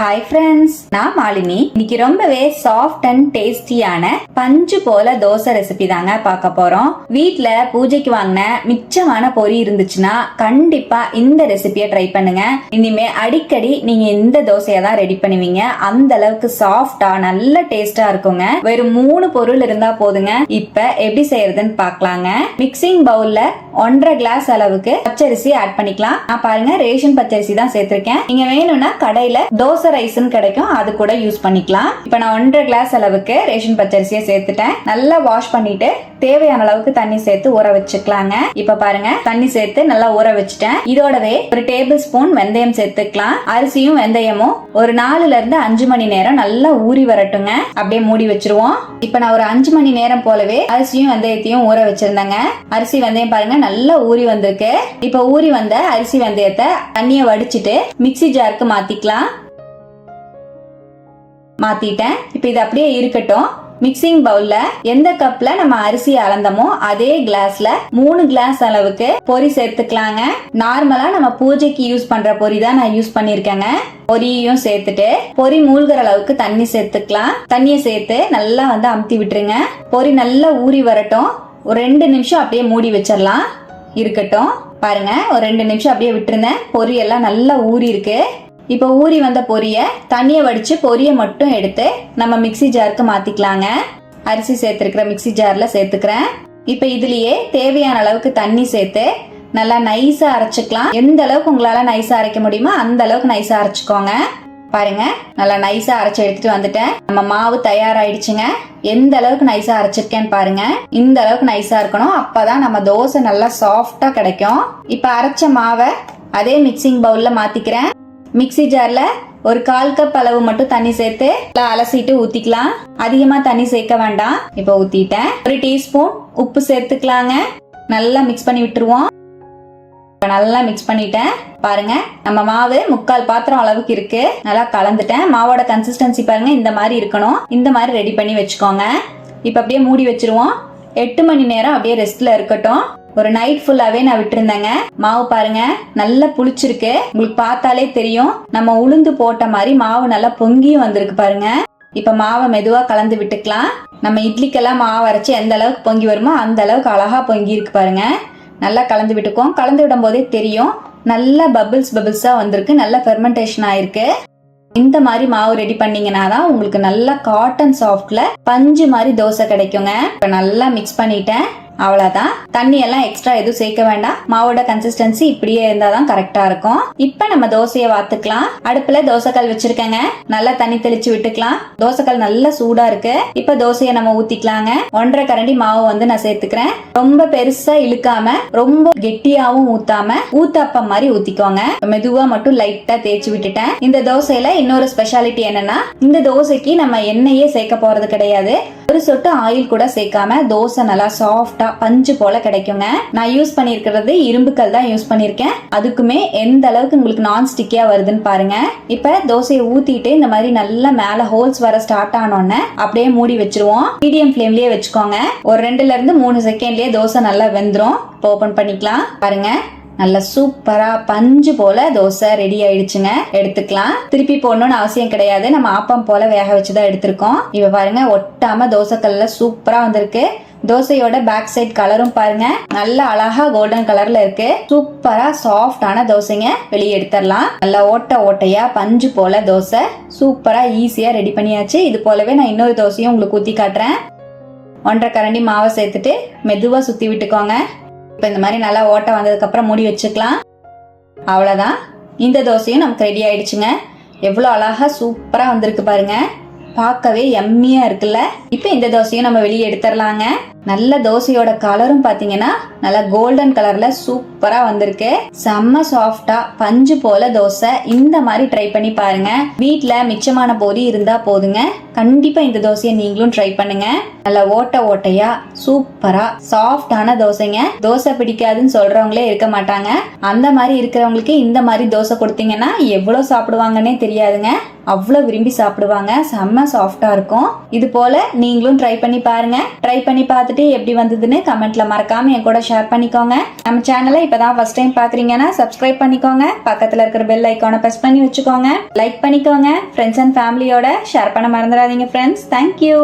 Hi friends நான் மாலினி. இன்னைக்கு ரொம்பவே சாஃப்ட் அண்ட் டேஸ்டியான பஞ்சு போல தோசை ரெசிபி தாங்க பார்க்க போறோம். வீட்ல பூஜைக்கு வாங்கின மிச்சமான பொரி இருந்துச்சுன்னா கண்டிப்பா இந்த ரெசிபியை ட்ரை பண்ணுங்க. இனிமே அடிக்கடி நீங்க இந்த தோசையை தான் ரெடி பண்ணுவீங்க. அந்த அளவுக்கு சாஃப்டா நல்ல டேஸ்டா இருக்குங்க. வெறும் மூணு பொருள் இருந்தா போதுங்க. இப்ப எப்படி செய்யறதுன்னு பார்க்கலாங்க. மிக்சிங் பவுல்ல ஒன்றரை கிளாஸ் அளவுக்கு பச்சரிசி ஆட் பண்ணிக்கலாம். நான் பாருங்க ரேஷன் பச்சரிசி தான் சேர்த்திருக்கேன். நீங்க வேணும்னா கடையில தோசை ரைஸும் கிடைக்கும். அது கூட யூஸ் பண்ணிக்கலாம். இப்போ நான் ஒன்றரை கிளாஸ் அளவுக்கு ரேஷன் பச்சரிசியை சேர்த்துட்டேன். நல்லா வாஷ் பண்ணிட்டு தேவையான அளவுக்கு தண்ணி சேர்த்து ஊற வச்சுக்கலாங்க. இப்ப பாருங்க தண்ணி சேர்த்து நல்லா ஊற வச்சுட்டேன். இதோடவே ஒரு டேபிள் ஸ்பூன் வெந்தயம் சேர்த்துக்கலாம். அரிசியும் வெந்தயமும் ஒரு நாலுல இருந்து அஞ்சு மணி நேரம் நல்லா ஊறி வரட்டுங்க. அப்படியே மூடி வச்சிருவோம். இப்ப நான் ஒரு அஞ்சு மணி நேரம் போலவே அரிசியும் வெந்தயத்தையும் ஊற வச்சிருந்தேங்க. அரிசி வெந்தயம் பாருங்க நல்லா ஊறி வந்திருக்கு. இப்ப ஊறி வந்த அரிசி வெந்தயத்தை தண்ணியை வடிச்சிட்டு மிக்ஸி ஜாருக்கு மாத்திக்கலாம். மாத்திட்டேன். இப்ப இது அப்படியே இருக்கட்டும். மிக்சிங் பவுல்ல எந்த கப்ல நம்ம அரிசி அளந்தமோ அதே கிளாஸ்ல மூணு கிளாஸ் அளவுக்கு பொரி சேர்த்துக்கலாங்க. நார்மலா நம்ம பூஜைக்கு யூஸ் பண்ற பொரி தான் நான் யூஸ் பண்ணிருக்கேங்க பொரியும் சேர்த்துட்டு பொரி மூழ்கிற அளவுக்கு தண்ணி சேர்த்துக்கலாம். தண்ணியை சேர்த்து நல்லா வந்து அமுத்தி விட்டுருங்க. பொரி நல்லா ஊறி வரட்டும். ஒரு ரெண்டு நிமிஷம் அப்படியே மூடி வச்சிடலாம் இருக்கட்டும். பாருங்க ஒரு ரெண்டு நிமிஷம் அப்படியே விட்டுருந்தேன். பொரியெல்லாம் நல்லா ஊறி இருக்கு. இப்போ ஊறி வந்த பொரியை தண்ணியை வடித்து பொரியை மட்டும் எடுத்து நம்ம மிக்சி ஜாருக்கு மாற்றிக்கலாங்க அரிசி சேர்த்துருக்கிற மிக்ஸி ஜாரில் சேர்த்துக்கிறேன். இப்போ இதுலேயே தேவையான அளவுக்கு தண்ணி சேர்த்து நல்லா நைஸாக அரைச்சிக்கலாம். எந்த அளவுக்கு உங்களால் நைஸாக அரைக்க முடியுமோ அந்த அளவுக்கு நைஸாக அரைச்சிக்கோங்க. பாருங்க நல்லா நைஸா அரைச்சு எடுத்துட்டு வந்துட்டேன். நம்ம மாவு தயாராயிடுச்சுங்க. எந்த அளவுக்கு நைஸா அரைச்சிருக்கேன்னு பாருங்க. இந்த அளவுக்கு நைஸா இருக்கணும். அப்பதான் நம்ம தோசை நல்லா சாஃப்டா கிடைக்கும். இப்ப அரைச்ச மாவை அதே மிக்சிங் பவுல்ல மாத்திக்கிறேன். மிக்ஸி ஜார்ல ஒரு கால் கப் அளவு மட்டும் தண்ணி சேர்த்து நல்லா அலசிட்டு ஊத்திக்கலாம். அதிகமா தண்ணி சேர்க்க வேண்டாம். இப்போ ஊத்திட்டேன். ஒரு டீஸ்பூன் உப்பு சேர்த்துக்கலாங்க. நல்லா மிக்ஸ் பண்ணி விட்டுருவோம். இப்ப நல்லா மிக்ஸ் பண்ணிட்டேன். பாருங்க நம்ம மாவு முக்கால் பாத்திரம் அளவுக்கு இருக்கு. நல்லா கலந்துட்டேன். மாவோட கன்சிஸ்டன்சி பாருங்க இந்த மாதிரி இருக்கணும். இந்த மாதிரி ரெடி பண்ணி வச்சுக்கோங்க. இப்ப அப்படியே மூடி வச்சிருவோம். எட்டு மணி நேரம் அப்படியே ரெஸ்ட்ல இருக்கட்டும். ஒரு நைட் ஃபுல்லாவே நான் விட்டுருந்தேங்க. மாவு பாருங்க நல்லா புளிச்சிருக்கு. உங்களுக்கு பார்த்தாலே தெரியும். நம்ம உளுந்து போட்ட மாதிரி மாவு நல்லா பொங்கியும் வந்திருக்கு பாருங்க. இப்ப மாவை மெதுவா கலந்து விட்டுக்கலாம். நம்ம இட்லிக்கெல்லாம் மாவு அரைச்சி எந்த அளவுக்கு பொங்கி வருமோ அந்த அளவுக்கு அழகா பொங்கி இருக்கு பாருங்க. நல்லா கலந்து விட்டுக்கோம் கலந்து விடும் போதே தெரியும். நல்லா பபிள்ஸ் பபிள்ஸா வந்திருக்கு. நல்லா ஃபெர்மெண்டேஷன் ஆயிருக்கு. இந்த மாதிரி மாவு ரெடி பண்ணீங்கன்னா தான் உங்களுக்கு நல்லா காட்டன் சாஃப்ட்ல பஞ்சு மாதிரி தோசை கிடைக்குங்க. இப்ப நல்லா மிக்ஸ் பண்ணிட்டேன். அவ்வளவுதான். தண்ணி எல்லாம் எக்ஸ்ட்ரா எதுவும் சேர்க்க வேண்டாம். மாவோட கன்சிஸ்டன்சி இப்படியே இருந்தாதான் கரெக்டா இருக்கும். இப்ப நம்ம தோசையை வாத்துக்கலாம். அடுப்புல தோசைக்கல் வச்சிருக்கேங்க. நல்லா தண்ணி தெளிச்சு விட்டுக்கலாம். தோசைக்கல் நல்லா சூடா இருக்கு. இப்ப தோசையை நம்ம ஊத்திக்கலாங்க. ஒன்றரை கரண்டி மாவு வந்து நான் சேர்த்துக்கிறேன். ரொம்ப பெருசா இழுக்காம ரொம்ப கெட்டியாவும் ஊத்தாம ஊத்தாப்பம் மாதிரி ஊத்திக்கோங்க. மெதுவா மட்டும் லைட்டா தேய்ச்சி விட்டுட்டேன். இந்த தோசையில இன்னொரு ஸ்பெஷாலிட்டி என்னன்னா இந்த தோசைக்கு நம்ம எண்ணெயே சேர்க்க போறது கிடையாது. ஒரு சொட்டு ஆயில் கூட சேர்க்காம தோசை நல்லா சாஃப்டா பஞ்சு போல கிடைக்குங்க. நான் யூஸ் பண்ணிருக்கிறது இரும்புக்கல் தான் யூஸ் பண்ணிருக்கேன் அதுக்குமே எந்த அளவுக்கு உங்களுக்கு நான் ஸ்டிக்கியா வருதுன்னு பாருங்க. இப்ப தோசையை ஊத்திட்டு இந்த மாதிரி நல்லா மேல ஹோல்ஸ் வர ஸ்டார்ட் ஆனோடனே அப்படியே மூடி வச்சிருவோம். மீடியம் ஃப்ளேம்லயே வச்சுக்கோங்க. ஒரு ரெண்டுல இருந்து மூணு செகண்ட்லயே தோசை நல்லா வெந்துரும். இப்போ ஓபன் பண்ணிக்கலாம். பாருங்க. நல்ல சூப்பரா பஞ்சு போல தோசை ரெடி ஆயிடுச்சுங்க. எடுத்துக்கலாம். திருப்பி போடணும்னு அவசியம் கிடையாது. நம்ம ஆப்பம் போல வேக வச்சுதான் எடுத்திருக்கோம். இப்ப பாருங்க ஒட்டாம தோசைக்கல்ல சூப்பரா வந்திருக்கு. தோசையோட பேக் சைட் கலரும் பாருங்க. நல்ல அழகா கோல்டன் கலர்ல இருக்கு. சூப்பரா சாஃப்டான தோசைங்க. வெளியே எடுத்துடலாம். நல்லா ஓட்ட ஓட்டையா பஞ்சு போல தோசை. சூப்பரா ஈஸியா ரெடி பண்ணியாச்சு. இது போலவே நான் இன்னொரு தோசையும் உங்களுக்கு ஊத்தி காட்டுறேன். ஒன்றரை கரண்டி மாவை சேர்த்துட்டு மெதுவா சுத்தி விட்டுக்கோங்க. இப்போ இந்த மாதிரி நல்லா ஓட்டை வந்ததுக்கு அப்புறம் மூடி வச்சுக்கலாம். அவ்வளோதான் இந்த தோசையும் நமக்கு ரெடி ஆயிடுச்சுங்க. எவ்வளோ அழகா சூப்பரா வந்திருக்கு பாருங்க. பார்க்கவே எம்மியா இருக்குல்ல? இப்போ இந்த தோசையும் நம்ம வெளியே எடுத்துடலாங்க. நல்ல தோசையோட கலரும் பாத்தீங்கன்னா நல்லா கோல்டன் கலர்ல சூப்பரா வந்திருக்கு. செம்ம சாஃப்டா பஞ்சு போல தோசை. இந்த மாதிரி ட்ரை பண்ணி பாருங்க. வீட்டில் மிச்சமான பொரி இருந்தா போதுங்க. கண்டிப்பா இந்த தோசையை நீங்களும் ட்ரை பண்ணுங்க. நல்லா ஓட்ட ஓட்டையா சூப்பரா சாஃப்டான தோசைங்க. தோசை பிடிக்காதுன்னு சொல்றவங்களே இருக்க மாட்டாங்க. அந்த மாதிரி இருக்கிறவங்களுக்கு இந்த மாதிரி தோசை கொடுத்தீங்கன்னா எவ்வளவு சாப்பிடுவாங்கன்னே தெரியாதுங்க. அவ்வளோ விரும்பி சாப்பிடுவாங்க. செம்ம சாஃப்டா இருக்கும். இது போல நீங்களும் ட்ரை பண்ணி பாருங்க. ட்ரை பண்ணி பார்த்து பார்த்துட்டு எப்படி வந்ததுன்னு கமெண்ட்ல மறக்காம என் கூட ஷேர் பண்ணிக்கோங்க. நம்ம சேனலை இப்பதான் ஃபர்ஸ்ட் டைம் பாக்குறீங்கன்னா சப்ஸ்கிரைப் பண்ணிக்கோங்க. பக்கத்துல இருக்கிற பெல் ஐக்கானை பிரஸ் பண்ணி வச்சுக்கோங்க. லைக் பண்ணிக்கோங்க. ஃப்ரெண்ட்ஸ் அண்ட் ஃபேமிலியோட ஷேர் பண்ண மறந்துடாதீங்க ஃப்ரெண்ட்ஸ் தேங்க்யூ